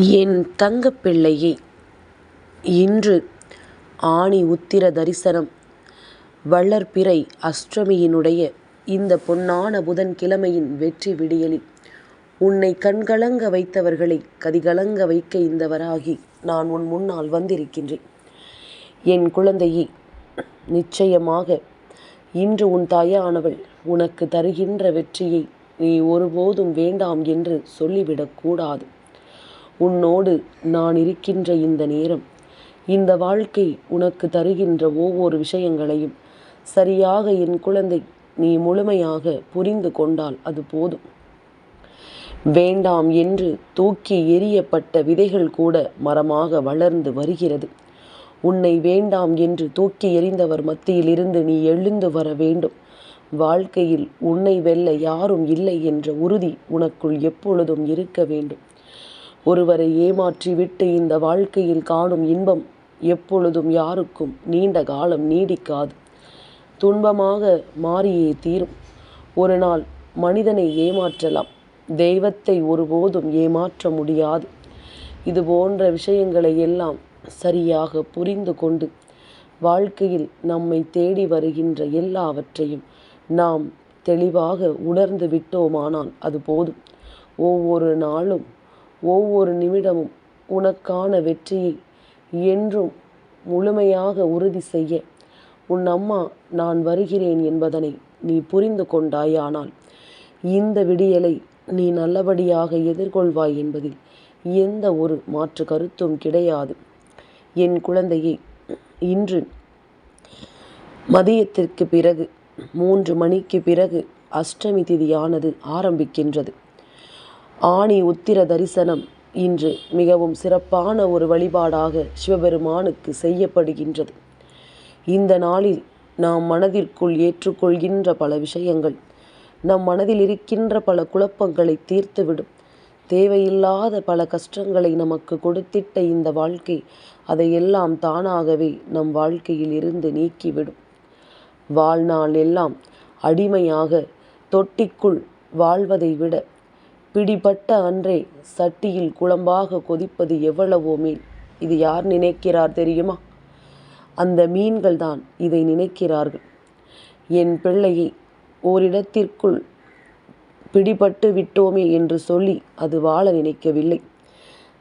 என் தங்கப்பிள்ளையே இன்று ஆணி உத்திர தரிசனம். வளர்பிறை அஷ்டமியினுடைய இந்த பொன்னான புதன்கிழமையின் வெற்றி விடியலில் உன்னை கண்கலங்க வைத்தவர்களை கதிகலங்க வைக்க இந்த வராகி நான் உன் முன்னால் வந்திருக்கின்றேன். என் குழந்தையே நிச்சயமாக இன்று உன் தாயானவள் உனக்கு தருகின்ற வெற்றியை நீ ஒருபோதும் வேண்டாம் என்று சொல்லிவிடக்கூடாது உன்னோடு நான் இருக்கின்ற இந்த நேரம் இந்த வாழ்க்கை உனக்கு தருகின்ற ஒவ்வொரு விஷயங்களையும் சரியாக என் குழந்தை நீ முழுமையாக புரிந்து கொண்டால் அது போதும். வேண்டாம் என்று தூக்கி எறியப்பட்ட விதைகள் கூட மரமாக வளர்ந்து வருகிறது. உன்னை வேண்டாம் என்று தூக்கி எறிந்தவர் மத்தியில் இருந்து நீ எழுந்து வர வேண்டும். வாழ்க்கையில் உன்னை வெல்ல யாரும் இல்லை என்ற உறுதி உனக்குள் எப்பொழுதும் இருக்க வேண்டும். ஒருவரை ஏமாற்றிவிட்டு இந்த வாழ்க்கையில் காணும் இன்பம் எப்பொழுதும் யாருக்கும் நீண்ட காலம் நீடிக்காது. துன்பமாக மாறியே தீரும். ஒரு நாள் மனிதனை ஏமாற்றலாம். தெய்வத்தை ஒருபோதும் ஏமாற்ற முடியாது. இது போன்ற விஷயங்களை எல்லாம் சரியாக புரிந்து கொண்டு வாழ்க்கையில் நம்மை தேடி வருகின்ற எல்லாவற்றையும் நாம் தெளிவாக உணர்ந்து விட்டோமானால் அது போதும். ஒவ்வொரு நாளும் ஒவ்வொரு நிமிடமும் உனக்கான வெற்றியை என்றும் முழுமையாக உறுதி செய்ய. உன் அம்மா நான் வருகிறேன் என்பதனை நீ புரிந்து கொண்டாயானால் இந்த விடியலை நீ நல்லபடியாக எதிர்கொள்வாய் என்பதில் எந்த ஒரு மாற்று கருத்தும் கிடையாது. என் குழந்தையை இன்று மதியத்திற்கு பிறகு மூன்று மணிக்கு பிறகு அஷ்டமி திதியானது ஆரம்பிக்கின்றது. ஆணி உத்திர தரிசனம் இன்று மிகவும் சிறப்பான ஒரு வழிபாடாக சிவபெருமானுக்கு செய்யப்படுகின்றது. இந்த நாளில் நாம் மனதிற்குள் ஏற்றுக்கொள்கின்ற பல விஷயங்கள் நம் மனதில் இருக்கின்ற பல குழப்பங்களை தீர்த்துவிடும். தேவையில்லாத பல கஷ்டங்களை நமக்கு கொடுத்திட்ட இந்த வாழ்க்கை அதையெல்லாம் தானாகவே நம் வாழ்க்கையில் இருந்து நீக்கிவிடும். வாழ்நாள் எல்லாம் அடிமையாக தொட்டிக்குள் வாழ்வதை விட பிடிபட்ட அன்றே சட்டியில் குழம்பாக கொதிப்பது எவ்வளவோ மீன் இது யார் நினைக்கிறார் தெரியுமா? அந்த மீன்கள் தான் இதை நினைக்கிறார்கள். என் பிள்ளையை ஓரிடத்திற்குள் பிடிபட்டு விட்டோமே என்று சொல்லி அது வாழ நினைக்கவில்லை.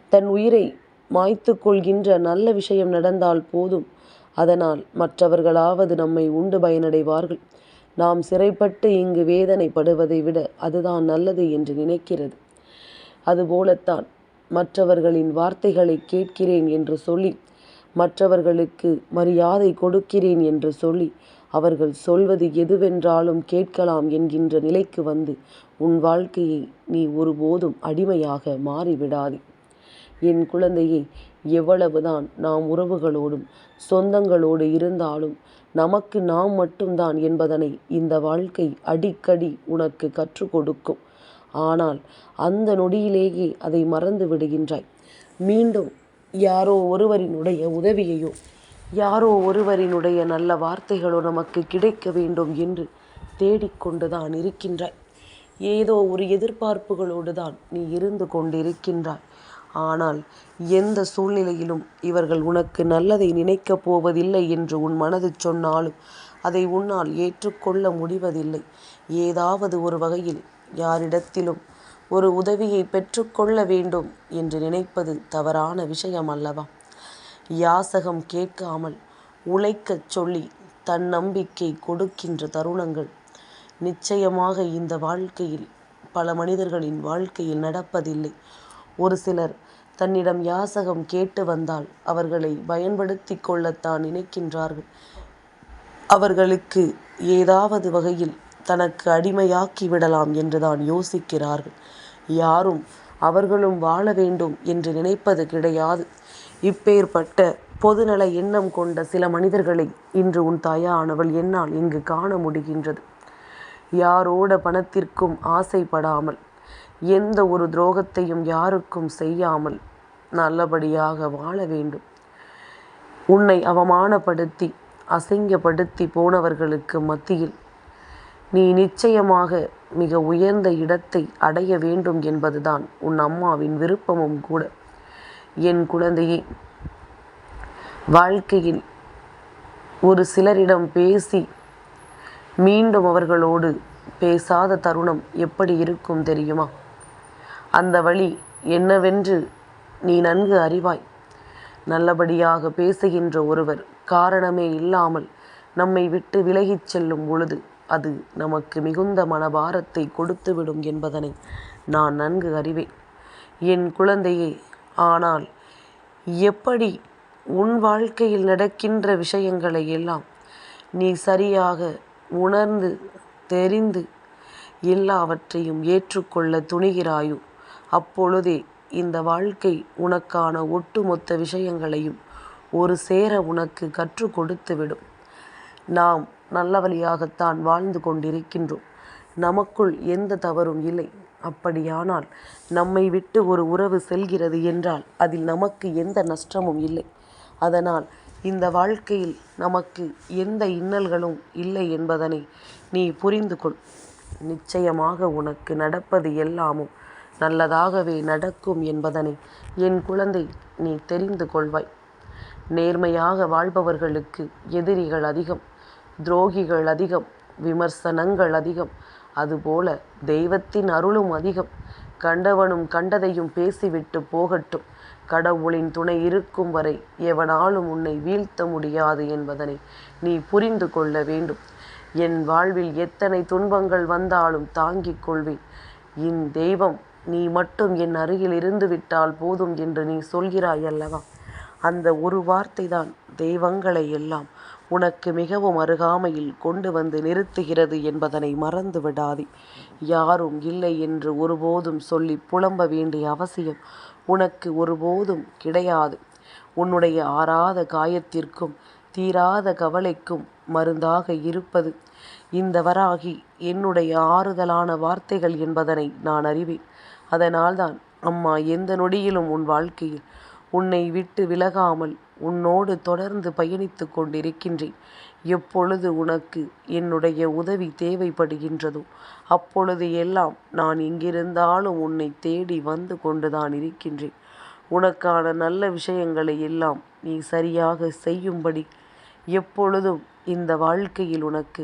தன் உயிரை மாய்த்து கொள்கின்ற நல்ல விஷயம் நடந்தால் போதும். அதனால் மற்றவர்களாவது நம்மை உண்டு பயனடைவார்கள். நாம் சிறைப்பட்டு இங்கு வேதனைப்படுவதை விட அதுதான் நல்லது என்று நினைக்கிறது. அதுபோலத்தான் மற்றவர்களின் வார்த்தைகளை கேட்கிறேன் என்று சொல்லி மற்றவர்களுக்கு மரியாதை கொடுக்கிறேன் என்று சொல்லி அவர்கள் சொல்வது எதுவென்றாலும் கேட்கலாம் என்கின்ற நிலைக்கு வந்து உன் வாழ்க்கையை நீ ஒருபோதும் அடிமையாக மாறிவிடாதே. என் குழந்தையை எவ்வளவுதான் நாம் உறவுகளோடும் சொந்தங்களோடு இருந்தாலும் நமக்கு நாம் மட்டும்தான் என்பதனை இந்த வாழ்க்கை அடிக்கடி உனக்கு கற்றுக் கொடுக்கும். ஆனால் அந்த நொடியிலேயே அதை மறந்து விடுகின்றாய். மீண்டும் யாரோ ஒருவரினுடைய உதவியையோ யாரோ ஒருவரினுடைய நல்ல வார்த்தைகளோ நமக்கு கிடைக்க வேண்டும் என்று தேடிக்கொண்டுதான் இருக்கின்றாய். ஏதோ ஒரு எதிர்பார்ப்புகளோடு தான் நீ இருந்து கொண்டிருக்கின்றாய். ஆனால் எந்த சூழ்நிலையிலும் இவர்கள் உனக்கு நல்லதை நினைக்கப் போவதில்லை என்று உன் மனது சொன்னாலும் அதை உன்னால் ஏற்றுக்கொள்ள முடிவதில்லை. ஏதாவது ஒரு வகையில் யாரிடத்திலும் ஒரு உதவியை பெற்றுக்கொள்ள வேண்டும் என்று நினைப்பது தவறான விஷயம் அல்லவா? யாசகம் கேட்காமல் உழைக்கச் சொல்லி தன்னம்பிக்கை கொடுக்கின்ற தருணங்கள் நிச்சயமாக இந்த வாழ்க்கையில் பல மனிதர்களின் வாழ்க்கையில் நடப்பதில்லை. ஒரு சிலர் தன்னிடம் யாசகம் கேட்டு வந்தால் அவர்களை பயன்படுத்தி கொள்ளத்தான் நினைக்கின்றார்கள். அவர்களுக்கு ஏதாவது வகையில் தனக்கு அடிமையாக்கி விடலாம் என்றுதான் யோசிக்கிறார்கள். யாரும் அவர்களும் வாழ வேண்டும் என்று நினைப்பது கிடையாது. இப்பேற்பட்ட பொதுநல எண்ணம் கொண்ட சில மனிதர்களை இன்று உன் தாயானவள் என்னால் இங்கு காண முடிகின்றது. யாரோட பணத்திற்கும் ஆசைப்படாமல் எந்த ஒரு துரோகத்தையும் யாருக்கும் செய்யாமல் நல்லபடியாக வாழ வேண்டும். உன்னை அவமானப்படுத்தி அசிங்கப்படுத்தி போனவர்களுக்கு மத்தியில் நீ நிச்சயமாக மிக உயர்ந்த இடத்தை அடைய வேண்டும் என்பதுதான் உன் அம்மாவின் விருப்பமும் கூட. என் குழந்தையே வாழ்க்கையில் ஒரு சிலரிடம் பேசி மீண்டும் அவர்களோடு பேசாத தருணம் எப்படி இருக்கும் தெரியுமா? அந்த வழி என்னவென்று நீ நன்கு அறிவாய். நல்லபடியாக பேசுகின்ற ஒருவர் காரணமே இல்லாமல் நம்மை விட்டு விலகிச் செல்லும் பொழுது அது நமக்கு மிகுந்த மனபாரத்தை கொடுத்துவிடும் என்பதனை நான் நன்கு அறிவேன். என் குழந்தையே ஆனால் எப்படி உன் வாழ்க்கையில் நடக்கின்ற விஷயங்களை எல்லாம் நீ சரியாக உணர்ந்து தெரிந்து எல்லாவற்றையும் ஏற்றுக்கொள்ள துணிகிறாயோ? அப்பொழுதே இந்த வாழ்க்கை உனக்கான ஒட்டுமொத்த விஷயங்களையும் ஒரு சேர உனக்கு கற்றுக் கொடுத்துவிடும். நாம் நல்ல வழியாகத்தான் வாழ்ந்து கொண்டிருக்கின்றோம். நமக்குள் எந்த தவறும் இல்லை. அப்படியானால் நம்மை விட்டு ஒரு உறவு செல்கிறது என்றால் அதில் நமக்கு எந்த நஷ்டமும் இல்லை. அதனால் இந்த வாழ்க்கையில் நமக்கு எந்த இன்னல்களும் இல்லை என்பதனை நீ புரிந்து கொள் நிச்சயமாக உனக்கு நடப்பது எல்லாமும் நல்லதாகவே நடக்கும் என்பதனை என் குழந்தை நீ தெரிந்து கொள்வாய். நேர்மையாக வாழ்பவர்களுக்கு எதிரிகள் அதிகம் துரோகிகள் அதிகம் விமர்சனங்கள் அதிகம் அதுபோல தெய்வத்தின் அருளும் அதிகம். கண்டவனும் கண்டதையும் பேசிவிட்டு போகட்டும். கடவுளின் துணை இருக்கும் வரை எவனாலும் உன்னை வீழ்த்த முடியாது என்பதனை நீ புரிந்து கொள்ள வேண்டும். என் வாழ்வில் எத்தனை துன்பங்கள் வந்தாலும் தாங்கிக் கொள்வேன். என் தெய்வம் நீ மட்டும் என் அருகில் இருந்து விட்டால் போதும் என்று நீ சொல்கிறாய் அல்லவா? அந்த ஒரு வார்த்தை தான் தெய்வங்களை எல்லாம் உனக்கு மிகவும் அருகாமையில் கொண்டு வந்து நிறுத்துகிறது என்பதனை மறந்து விடாதே. யாரும் இல்லை என்று ஒருபோதும் சொல்லி புலம்ப வேண்டிய அவசியம் உனக்கு ஒருபோதும் கிடையாது. உன்னுடைய ஆறாத காயத்திற்கும் தீராத கவலைக்கும் மருந்தாக இருப்பது. இந்த வராகி என்னுடைய ஆறுதலான வார்த்தைகள் என்பதனை நான் அறிவேன். அதனால்தான் அம்மா எந்த நொடியிலும் உன் வாழ்க்கையில் உன்னை விட்டு விலகாமல் உன்னோடு தொடர்ந்து பயணித்து கொண்டிருக்கின்றேன். எப்பொழுது உனக்கு என்னுடைய உதவி தேவைப்படுகின்றதோ அப்பொழுது எல்லாம் நான் எங்கிருந்தாலும் உன்னை தேடி வந்து கொண்டுதான் இருக்கின்றேன். உனக்கான நல்ல விஷயங்களை எல்லாம் நீ சரியாக செய்யும்படி எப்பொழுதும் இந்த வாழ்க்கையில் உனக்கு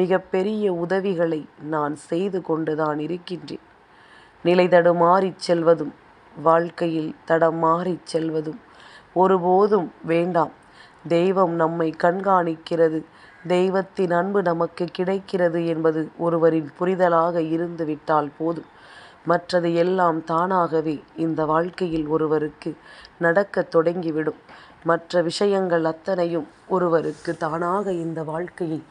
மிகப்பெரிய உதவிகளை நான் செய்து கொண்டுதான் இருக்கின்றேன். நிலை தடுமாறிச் செல்வதும் வாழ்க்கையில் தடம் மாறிச் செல்வதும். ஒருபோதும் வேண்டாம். தெய்வம் நம்மை கண்காணிக்கிறது. தெய்வத்தின் அன்பு நமக்கு கிடைக்கிறது என்பது ஒருவரின் புரிதலாக இருந்துவிட்டால் போதும். மற்றது எல்லாம் தானாகவே இந்த வாழ்க்கையில் ஒருவருக்கு நடக்கத் தொடங்கிவிடும். மற்ற விஷயங்கள் அத்தனையும் ஒருவருக்கு தானாக இந்த வாழ்க்கையை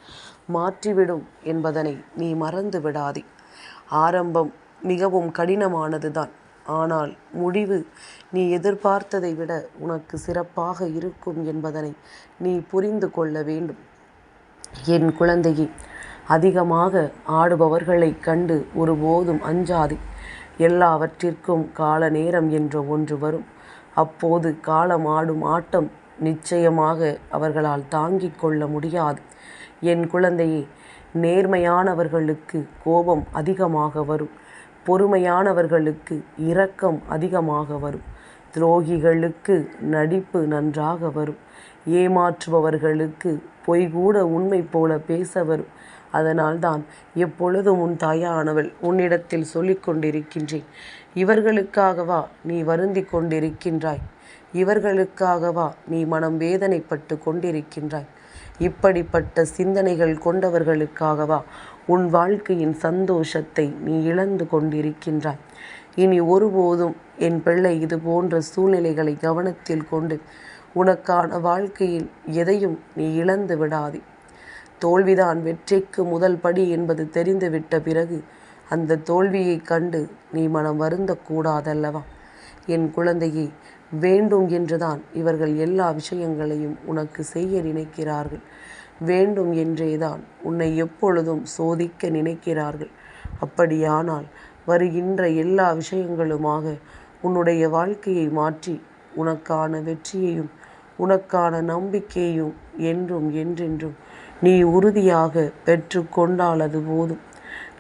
மாற்றிவிடும் என்பதனை நீ மறந்து விடாதே ஆரம்பம் மிகவும் கடினமானதுதான். ஆனால் முடிவு நீ எதிர்பார்த்ததை விட உனக்கு சிறப்பாக இருக்கும் என்பதனை நீ புரிந்து கொள்ள வேண்டும். என் குழந்தையே அதிகமாக ஆடுபவர்களைக் கண்டு ஒருபோதும் அஞ்சாதே. எல்லாவற்றிற்கும் கால நேரம் என்ற ஒன்று வரும். அப்போது காலம் ஆடும் ஆட்டம் நிச்சயமாக அவர்களால் தாங்கிக் கொள்ள முடியாது. என் குழந்தையே நேர்மையானவர்களுக்கு கோபம் அதிகமாக வரும். பொறுமையானவர்களுக்கு இரக்கம் அதிகமாக வரும். துரோகிகளுக்கு நடிப்பு நன்றாக வரும். ஏமாற்றுபவர்களுக்கு பொய் கூட உண்மை போல பேச வரும். அதனால்தான் எப்பொழுதும் உன் தாயானவள் உன்னிடத்தில் சொல்லிக் கொண்டிருக்கின்றேன். இவர்களுக்காகவா நீ வருந்தி கொண்டிருக்கின்றாய். இவர்களுக்காகவா நீ மனம் வேதனைப்பட்டு கொண்டிருக்கின்றாய். இப்படிப்பட்ட சிந்தனைகள் கொண்டவர்களுக்காகவா உன் வாழ்க்கையின் சந்தோஷத்தை நீ இழந்து கொண்டிருக்கின்றாய். இனி ஒருபோதும் என் பிள்ளை இது போன்ற சூழ்நிலைகளை கவனத்தில் கொண்டு உனக்கான வாழ்க்கையில் எதையும் நீ இழந்து விடாதே. தோல்விதான் வெற்றிக்கு முதல் படி என்பது தெரிந்துவிட்ட பிறகு அந்த தோல்வியை கண்டு நீ மனம் வருந்தக்கூடாதல்லவா? என் குழந்தையே வேண்டும் என்றுதான் இவர்கள் எல்லா விஷயங்களையும் உனக்கு செய்ய நினைக்கிறார்கள். வேண்டும் என்றேதான் உன்னை எப்பொழுதும் சோதிக்க நினைக்கிறார்கள். அப்படியானால் வருகின்ற எல்லா விஷயங்களுமாக உன்னுடைய வாழ்க்கையை மாற்றி உனக்கான வெற்றியையும் உனக்கான நம்பிக்கையும் என்றும் என்றென்றும் நீ உறுதியாக பெற்றுக்கொண்டால் அது போதும்.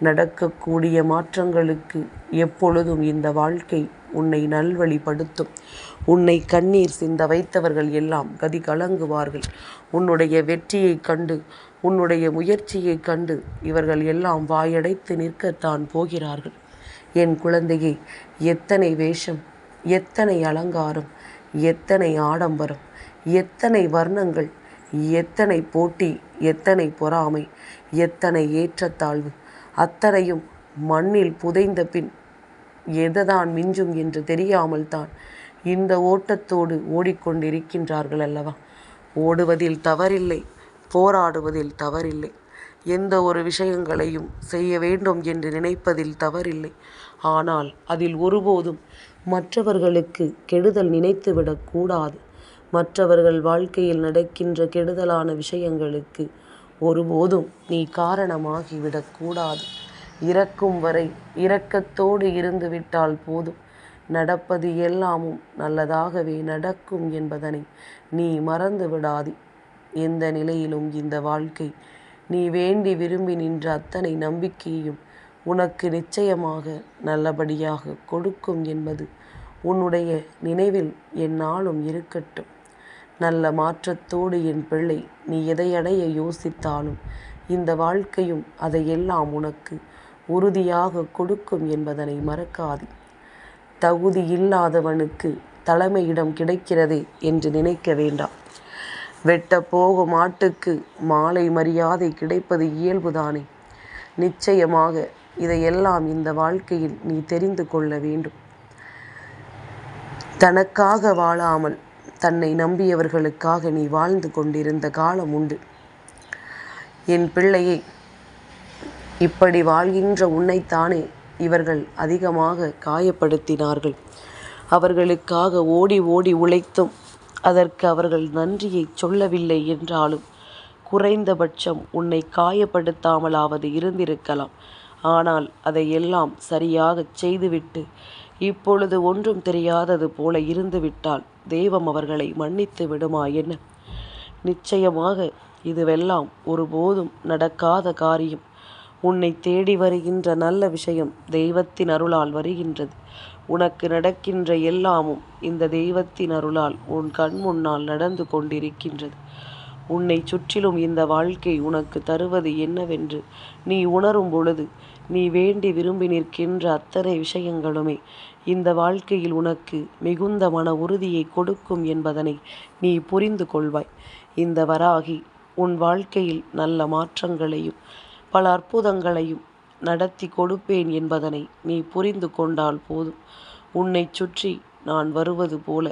நடக்கக்கூடிய மாற்றங்களுக்கு எப்பொழுதும் இந்த வாழ்க்கை உன்னை நல்வழிப்படுத்தும். உன்னை கண்ணீர் சிந்த வைத்தவர்கள் எல்லாம் கதி கலங்குவார்கள் உன்னுடைய வெற்றியைக் கண்டு உன்னுடைய முயற்சியைக் கண்டு இவர்கள் எல்லாம் வாயடைத்து நிற்கத்தான் போகிறார்கள். என் குழந்தையே எத்தனை வேஷம் எத்தனை அலங்காரம் எத்தனை ஆடம்பரம் எத்தனை வர்ணங்கள் எத்தனை போட்டி எத்தனை பொறாமை எத்தனை ஏற்றத்தாழ்வு அத்தனையும் மண்ணில் புதைந்த பின் எதுதான் மிஞ்சும் என்று தெரியாமல் தான் இந்த ஓட்டத்தோடு ஓடிக்கொண்டிருக்கின்றார்கள் அல்லவா? ஓடுவதில் தவறில்லை போராடுவதில் தவறில்லை. எந்த ஒரு விஷயங்களையும் செய்ய வேண்டும் என்று நினைப்பதில் தவறில்லை. ஆனால் அதில் ஒருபோதும் மற்றவர்களுக்கு கெடுதல் நினைத்துவிடக்கூடாது மற்றவர்கள் வாழ்க்கையில் நடக்கின்ற கெடுதலான விஷயங்களுக்கு ஒருபோதும் நீ காரணமாகிவிடக்கூடாது இறக்கும் வரை இரக்கத்தோடு இருந்து விட்டால் போதும். நடப்பது எல்லாமும் நல்லதாகவே நடக்கும் என்பதனை நீ மறந்து விடாதே. எந்த நிலையிலும் இந்த வாழ்க்கை நீ வேண்டி விரும்பி நின்ற அத்தனை நம்பிக்கையும் உனக்கு நிச்சயமாக நல்லபடியாக கொடுக்கும் என்பது உன்னுடைய நினைவில் எந்நாளும் இருக்கட்டும். நல்ல மாற்றத்தோடு என் பிள்ளை நீ எதையடைய யோசித்தாலும் இந்த வாழ்க்கையும் அதையெல்லாம் உனக்கு உறுதியாக கொடுக்கும் என்பதனை மறக்காதே. தகுதி இல்லாதவனுக்கு தலைமையிடம் கிடைக்கிறதே என்று நினைக்க வேண்டாம். வெட்ட போகும் ஆட்டுக்கு மாலை மரியாதை கிடைப்பது இயல்புதானே? நிச்சயமாக இதையெல்லாம் இந்த வாழ்க்கையில் நீ தெரிந்து கொள்ள வேண்டும். தனக்காக வாழாமல் தன்னை நம்பியவர்களுக்காக நீ வாழ்ந்து கொண்டிருந்த காலம் உண்டு. என் பிள்ளையை இப்படி வாழ்கின்ற உன்னைத்தானே இவர்கள் அதிகமாக காயப்படுத்தினார்கள். அவர்களுக்காக ஓடி ஓடி உழைத்தும் அதற்கு அவர்கள் நன்றியை சொல்லவில்லை என்றாலும் குறைந்தபட்சம் உன்னை காயப்படுத்தாமலாவது இருந்திருக்கலாம். ஆனால் அதையெல்லாம் சரியாகச் செய்துவிட்டு இப்பொழுது ஒன்றும் தெரியாதது போல இருந்துவிட்டால் தெய்வம் அவர்களை மன்னித்து விடுமா என்ன? நிச்சயமாக இதுவெல்லாம் ஒருபோதும் நடக்காத காரியம். உன்னை தேடி வருகின்ற நல்ல விஷயம் தெய்வத்தின் அருளால் வருகின்றது. உனக்கு நடக்கின்ற எல்லாமும் இந்த தெய்வத்தின் அருளால் உன் கண் முன்னால் நடந்து கொண்டிருக்கின்றது. உன்னை சுற்றிலும் இந்த வாழ்க்கை உனக்கு தருவது என்னவென்று நீ உணரும் பொழுது நீ வேண்டி விரும்பி நிற்கின்ற அத்தனை விஷயங்களுமே இந்த வாழ்க்கையில் உனக்கு மிகுந்த மன உறுதியை கொடுக்கும் என்பதனை நீ புரிந்து கொள்வாய். இந்த வராகி உன் வாழ்க்கையில் நல்ல மாற்றங்களையும் பல அற்புதங்களையும் நடத்தி கொடுப்பேன் என்பதனை நீ புரிந்து கொண்டால் போதும். உன்னை சுற்றி நான் வருவது போல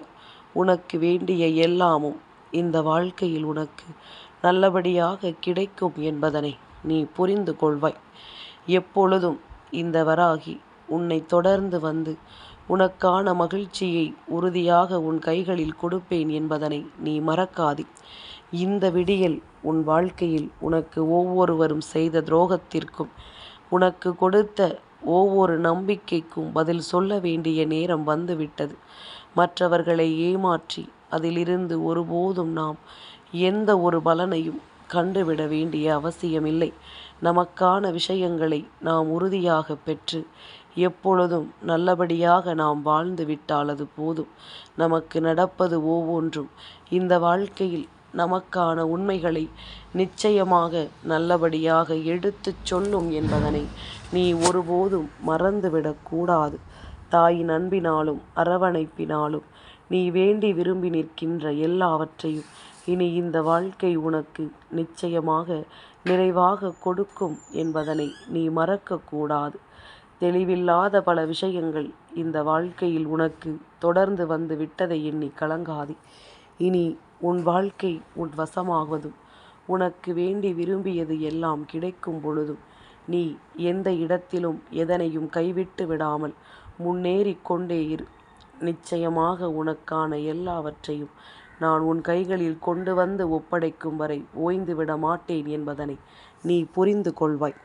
உனக்கு வேண்டிய எல்லாமும் இந்த வாழ்க்கையில் உனக்கு நல்லபடியாக கிடைக்கும் என்பதனை நீ புரிந்து கொள்வாய். எப்பொழுதும் இந்த வராகி உன்னை தொடர்ந்து வந்து உனக்கான மகிழ்ச்சியை உறுதியாக உன் கைகளில் கொடுப்பேன் என்பதனை நீ மறக்காதே. இந்த விடியல் உன் வாழ்க்கையில் உனக்கு ஒவ்வொருவரும் செய்த துரோகத்திற்கும் உனக்கு கொடுத்த ஒவ்வொரு நம்பிக்கைக்கும் பதில் சொல்ல வேண்டிய நேரம் வந்துவிட்டது. மற்றவர்களை ஏமாற்றி அதிலிருந்து ஒருபோதும் நாம் எந்த ஒரு பலனையும் கண்டுவிட வேண்டிய அவசியமில்லை. நமக்கான விஷயங்களை நாம் உறுதியாக பெற்று எப்பொழுதும் நல்லபடியாக நாம் வாழ்ந்து விட்டால் அது போதும். நமக்கு நடப்பது ஒவ்வொன்றும். இந்த வாழ்க்கையில் நமக்கான உண்மைகளை நிச்சயமாக நல்லபடியாக எடுத்துச் சொல்லும் என்பதனை நீ ஒருபோதும் மறந்துவிடக்கூடாது தாயின் அன்பினாலும் அரவணைப்பினாலும் நீ வேண்டி விரும்பி நிற்கின்ற எல்லாவற்றையும் இனி இந்த வாழ்க்கை உனக்கு நிச்சயமாக நிறைவாக கொடுக்கும் என்பதனை நீ மறக்கக்கூடாது தெளிவில்லாத பல விஷயங்கள் இந்த வாழ்க்கையில் உனக்கு தொடர்ந்து வந்து விட்டதை எண்ணி கலங்காதே. இனி உன் வாழ்க்கை உன் வசமாகுவதும் உனக்கு வேண்டி விரும்பியது எல்லாம் கிடைக்கும் பொழுதும் நீ எந்த இடத்திலும் எதனையும் கைவிட்டு விடாமல் முன்னேறி கொண்டே இரு. நிச்சயமாக உனக்கான எல்லாவற்றையும் நான் உன் கைகளில் கொண்டு வந்து ஒப்படைக்கும் வரை ஓய்ந்து விட மாட்டேன் என்பதனை நீ புரிந்து கொள்வாய்.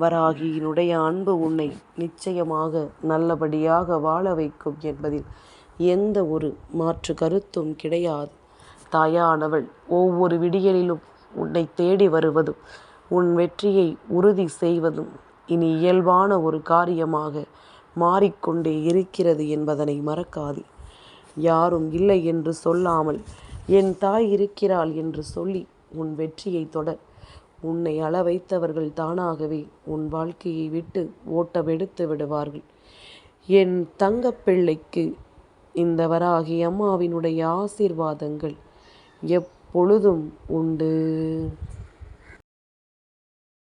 வராகியினுடைய அன்பு உன்னை நிச்சயமாக நல்லபடியாக வாழ வைக்கும் என்பதில் எந்த ஒரு மாற்று கருத்தும் கிடையாது. தாயானவள் ஒவ்வொரு விடியலிலும் உன்னை தேடி வருவதும் உன் வெற்றியை உறுதி செய்வதும் இனி இயல்பான ஒரு காரியமாக மாறிக்கொண்டே இருக்கிறது என்பதனை மறக்காதே. யாரும் இல்லை என்று சொல்லாமல் என் தாய் இருக்கிறாள் என்று சொல்லி உன் வெற்றியை தொடர். உன்னை அள வைத்தவர்கள் தானாகவே உன் வாழ்க்கையை விட்டு ஓட்டமெடுத்து விடுவார்கள். என் தங்கப்பிள்ளைக்கு இந்த வராகி அம்மாவினுடைய ஆசீர்வாதங்கள் எப்பொழுதும் உண்டு.